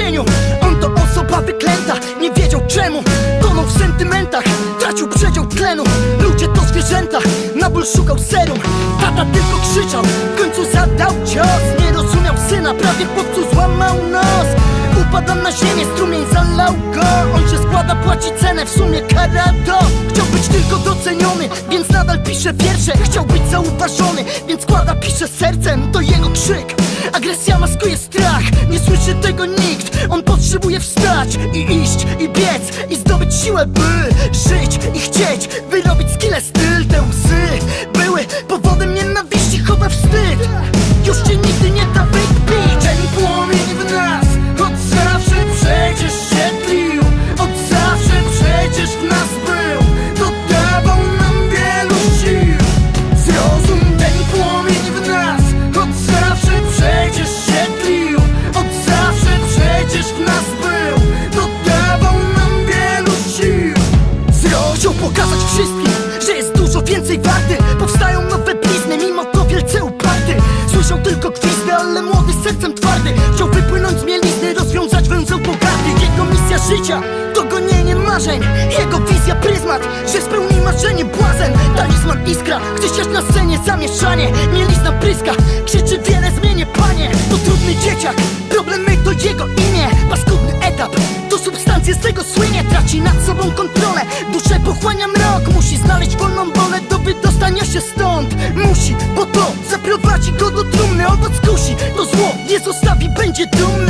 cieniu On to osoba wyklęta, nie wiedział czemu. Tonął w sentymentach, tracił przedział tlenu. Ludzie to zwierzęta, na ból szukał serum. Tata tylko krzyczał, w końcu zadał cios. Nie rozumiał syna, prawie chłopcu złamał nos. Upadł na ziemię, strumień zalał go On się składa, płaci cenę, w sumie kara to Chciał być tylko doceniony, więc nadal pisze wiersze. Chciał być zauważony, więc składa, pisze sercem. To jego krzyk, agresja maskuje strach. Nie słyszy tego nikt, on potrzebuje wstać I iść, i biec, i zdobyć siłę by Żyć i chcieć, wyrobić skille styl Te łzy były życia to gonienie marzeń. Jego wizja pryzmat, że spełni marzenie błazen. Talizman iskra, chce siać na scenie zamieszanie. Mielizna pryska, krzyczy wiele zmienię panie. To trudny dzieciak, problemy to jego imię. Paskudny etap, to substancje z tego słynie. Traci nad sobą kontrolę, duszę pochłania mrok. Musi znaleźć wolną wolę do wydostania się stąd. Musi, bo to zaprowadzi go do trumny Owoc kusi, to zło nie zostawi, będzie dumny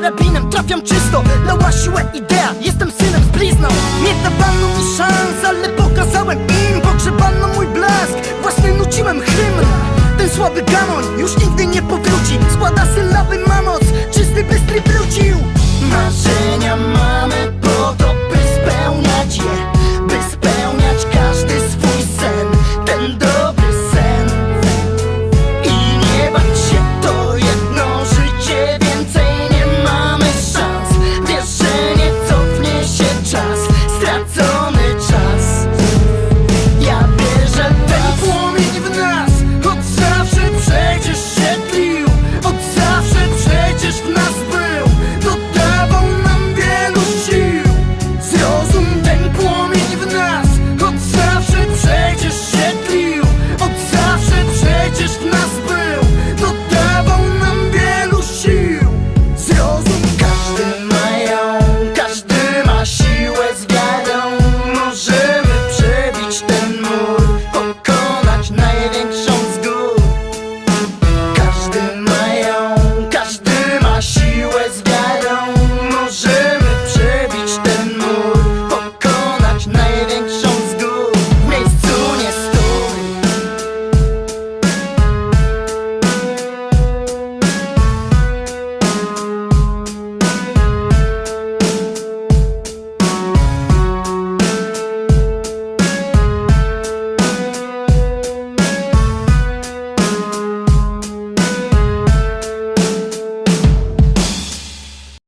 karabinem, trafiam czysto Dała siłę idea, jestem synem z blizną. Nie dawano mi szans, ale pokazałem im Pogrzebano mój blask, własny nuciłem hymn. Ten słaby gamoń już nigdy nie powróci. Składa sylaby